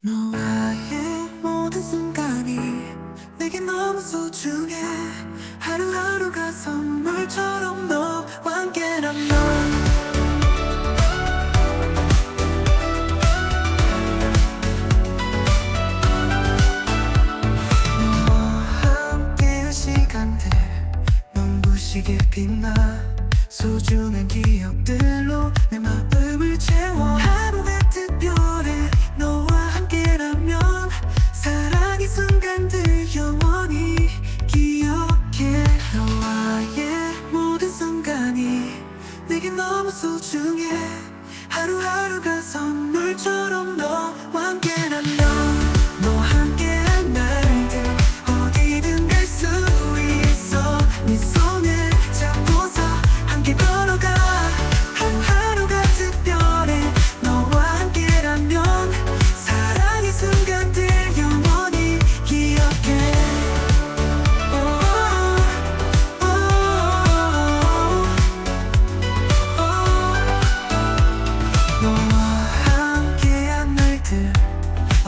너와의 모든 순간이 내게 너무 소중해. 하루하루가 선물처럼 너와 함께란 넌 너와 함께한 시간들 눈부시게 빛나 소중한 기억들로 내 마음을 채워. 하루가 특별해. 너와 함께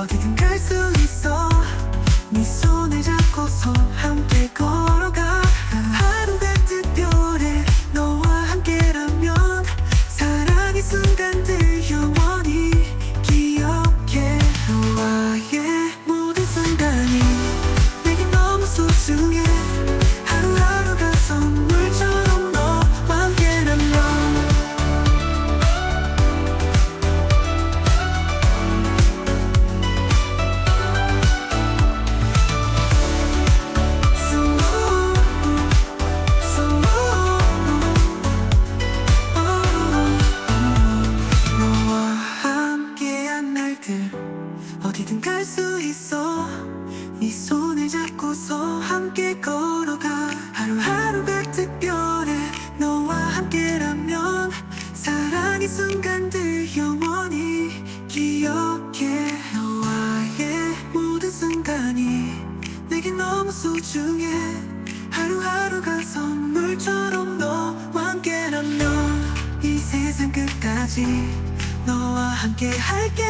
어디든 어디든 갈 수 있어. 네 손을 잡고서 함께 걸어가. 하루하루가 특별해. 너와 함께라면 사랑의 순간들 영원히 기억해. 너와의 모든 순간이 내게 너무 소중해. 하루하루가 선물처럼 너와 함께라면 이 세상 끝까지 너와 함께 할게